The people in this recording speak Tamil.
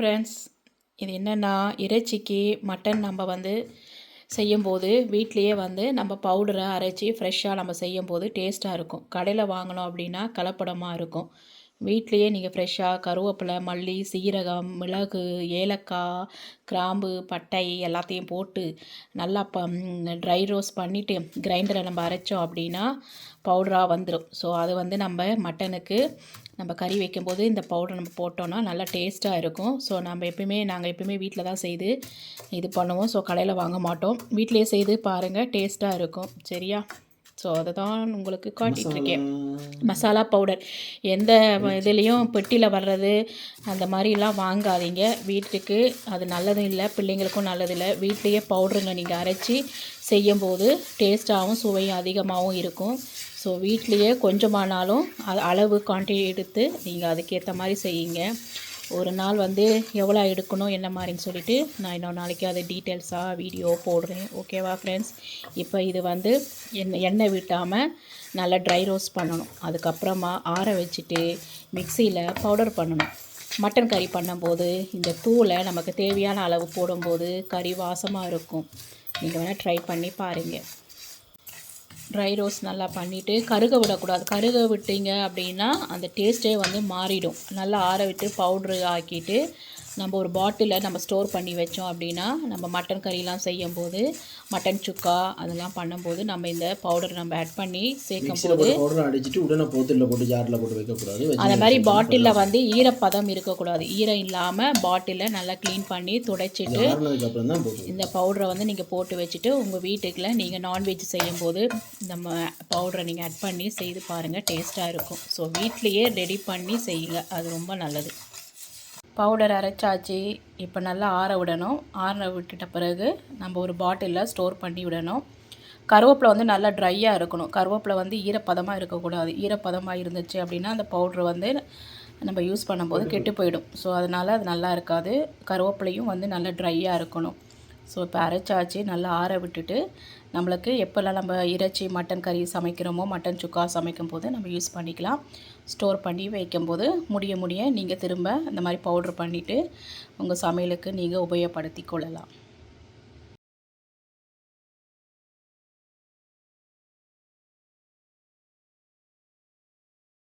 ஃப்ரெண்ட்ஸ் இது என்னென்னா இறைச்சிக்கு மட்டன் நம்ம வந்து செய்யும்போது வீட்லேயே வந்து நம்ம பவுடரை அரைச்சி ஃப்ரெஷ்ஷாக நம்ம செய்யும்போது டேஸ்ட்டாக இருக்கும். கடையில் வாங்கினோம் அப்படின்னா கலப்படமாக இருக்கும். வீட்லேயே நீங்கள் ஃப்ரெஷ்ஷாக கருவேப்பிலை மல்லி சீரகம் மிளகு ஏலக்காய் கிராம்பு பட்டை எல்லாத்தையும் போட்டு நல்லா ப ட்ரை ரோஸ்ட் பண்ணிவிட்டு கிரைண்டரை நம்ம அரைச்சோம் அப்படின்னா பவுடராக வந்துடும் ஸோ அது வந்து நம்ம மட்டனுக்கு நம்ம கறி வைக்கும்போது இந்த பவுடர் நம்ம போட்டோன்னா நல்லா டேஸ்ட்டாக இருக்கும். ஸோ நம்ம எப்பயுமே நாங்கள் எப்பயுமே வீட்டில் தான் செய்து இது பண்ணுவோம். ஸோ கடையில் வாங்க மாட்டோம். வீட்டிலேயே செய்து பாருங்கள் டேஸ்ட்டாக இருக்கும். சரியா? ஸோ அதை தான் உங்களுக்கு காட்டிகிட்ருக்கேன் மசாலா. பவுடர். எந்த இதுலேயும் பெட்டியில் வர்றது அந்த மாதிரிலாம் வாங்காதீங்க. வீட்டுக்கு அது நல்லதும் இல்லை பிள்ளைங்களுக்கும் நல்லதில்லை வீட்லேயே பவுடருங்க நீங்கள் அரைச்சி செய்யும்போது டேஸ்ட்டாகவும் சுவையும் அதிகமாகவும் இருக்கும். ஸோ வீட்லேயே கொஞ்சமானாலும் அளவு குவான்டிட்டி எடுத்து நீங்கள் அதுக்கேற்ற மாதிரி செய்யுங்க. ஒரு நாள் வந்து எவ்வளோ எடுக்கணும் என்ன மாதிரின்னு சொல்லிவிட்டு நான் இன்னொரு நாளைக்கு அதை டீட்டெயில்ஸாக வீடியோ போடுறேன். ஓகேவா ஃப்ரெண்ட்ஸ் இப்போ இது வந்து எண்ணெய் எண்ணெய் விட்டாமல் நல்லா ட்ரை ரோஸ்ட் பண்ணணும். அதுக்கப்புறமா ஆற வச்சுட்டு மிக்சியில் பவுடர் பண்ணணும். மட்டன் கறி பண்ணும்போது இந்த தூளை நமக்கு தேவையான அளவு போடும்போது கறி வாசமாக இருக்கும். நீங்கள் வேணால் ட்ரை பண்ணி பாருங்கள் ட்ரை ரோஸ்ட் நல்லா பண்ணிவிட்டு கருக விடக்கூடாது. கருக விட்டீங்க அப்படின்னா அந்த டேஸ்ட்டே வந்து மாறிடும். நல்லா ஆற விட்டு பவுட்ரு ஆக்கிட்டு நம்ம ஒரு பாட்டிலில் நம்ம ஸ்டோர் பண்ணி வச்சோம் அப்படின்னா நம்ம மட்டன் கறிலாம் செய்யும்போது மட்டன் சுக்கா அதெல்லாம் பண்ணும்போது நம்ம இந்த பவுடர் நம்ம ஆட் பண்ணி சேர்க்கும் போது அடிச்சுட்டு உடனே போத்தில் போட்டு ஜாரில் போட்டு வைக்கக்கூடாது. அந்த மாதிரி பாட்டிலில் வந்து ஈரப்பதம் இருக்கக்கூடாது. ஈரம் இல்லாமல் பாட்டிலில் நல்லா க்ளீன் பண்ணி துடைச்சிட்டு இந்த பவுடரை வந்து நீங்கள் போட்டு வச்சுட்டு உங்கள் வீட்டுக்குள்ள நீங்கள் நான்வெஜ் செய்யும்போது நம்ம பவுடரை நீங்கள் ஆட் பண்ணி செய்து பாருங்கள் டேஸ்ட்டாக இருக்கும். ஸோ வீட்லேயே ரெடி பண்ணி செய்யுங்க. அது ரொம்ப நல்லது. பவுடர் அரைச்சாச்சு. இப்போ நல்லா ஆற விடணும். ஆற விட்டுட்ட பிறகு நம்ம ஒரு பாட்டிலில் ஸ்டோர் பண்ணி விடணும். கருவேப்பிலை வந்து நல்லா ட்ரையாக இருக்கணும். கருவேப்பிலை வந்து ஈரப்பதமாக இருக்கக்கூடாது. ஈரப்பதமாக இருந்துச்சு அப்படின்னா அந்த பவுட்ரு வந்து நம்ம யூஸ் பண்ணும்போது கெட்டு போயிடும். ஸோ அதனால் அது நல்லா இருக்காது. கருவேப்பிலையும் வந்து நல்லா ட்ரையாக இருக்கணும். ஸோ இப்போ அரைச்சாச்சு நல்லா ஆற விட்டுட்டு நம்மளுக்கு எப்போல்லாம் நம்ம இறைச்சி மட்டன் கறி சமைக்கிறோமோ மட்டன் சுக்கா சமைக்கும் போது நம்ம யூஸ் பண்ணிக்கலாம். ஸ்டோர் பண்ணி வைக்கும்போது முடிய முடிய நீங்கள் திரும்ப இந்த மாதிரி பவுட்ரு பண்ணிவிட்டு உங்கள் சமையலுக்கு நீங்கள் உபயோகப்படுத்தி கொள்ளலாம்.